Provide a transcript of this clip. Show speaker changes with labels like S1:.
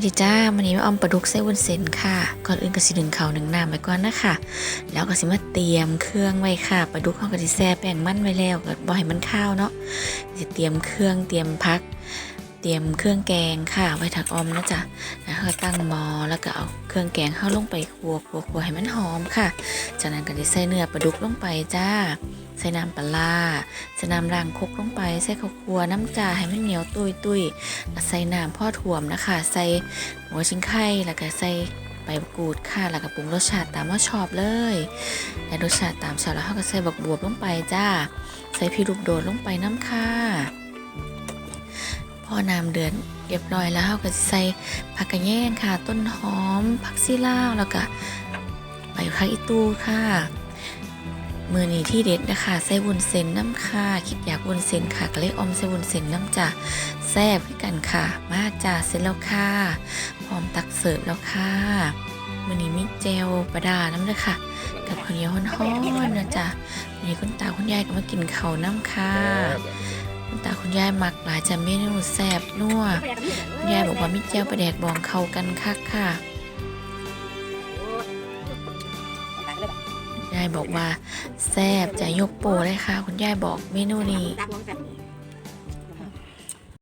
S1: วัสดีจ้าวันนี้มาออมปลาดุกไส้วุ้นเส้นค่ะ ก่อนอื่นก็สิดึงเขาหนึ่งน้ำไปก่อนนะคะ แล้วก็สิมาเตรียมเครื่องไว้ค่ะปลาดุกเขาก็สิแซ่แป้งมันไว้แล้วก็บ่ให้มันข้าวเนาะสิเตรียมเครื่องเตรียมพัก เตรียมเครื่องแกงค่ะ ไว้ถักออมนะจ๊ะแล้วก็ตั้งหม้อแล้วก็เอาเครื่องแกงเข้าลงไปคั่วคั่วคั่วให้มันหอมค่ะ จากนั้นก็จะใส่เนื้อปลาดุกลงไปจ้า ใส่น้ำปลาใส่น้ำรางคกลงไป ใส่ข้าวคั่วน้ำจ่าให้มันเหนียวตุยตุยใส่น้ำพ่อถ่วมนะคะ ใส่หัวชิงไข่แล้วก็ใส่ใบกูดค่ะ แล้วก็ปรุงรสชาติตามว่าชอบเลยและรสชาติตามชอบแล้วเขาก็ใส่บักบวบลงไปจ้า ใส่พริกลูกโดดลงไปน้ำค่ะ พอน้ำเดือดเรียบร้อยแล้วเขาก็ใส่ผักกระแยงค่ะ ต้นหอม ผักซีลาวแล้วก็ใบผักอีตูค่ะ มือนี้ที่เด็ดนะคะใส่วุ้นเส้นน้ำค่ะคิดอยากวุ้นเส้นค่ะก็เลยอมใส่วุ้นเส้นน้ำจ้ะแซ่บคือกันค่ะ มาจ้าเสร็จแล้วค่ะ พร้อมตักเสิร์ฟแล้วค่ะมือนี้มีเจลปลาดาน้ำเลยค่ะ กับข้าวเหนียวฮ้อนๆนะจ๊ะวันนี้คุณตาคุณยายก็มากินข้าวน้ำค่ะคุณตาคุณยายมักหลายจะเมนูแซ่บนัวคุณยายบอกว่ามีเจลปลาแดกบองเข้ากันคักค่ะ ยายบอกว่าแซ่บจะยกโปรเลยค่ะ คุณยายบอกเมนูนี้
S2: ตักลงใส่นี่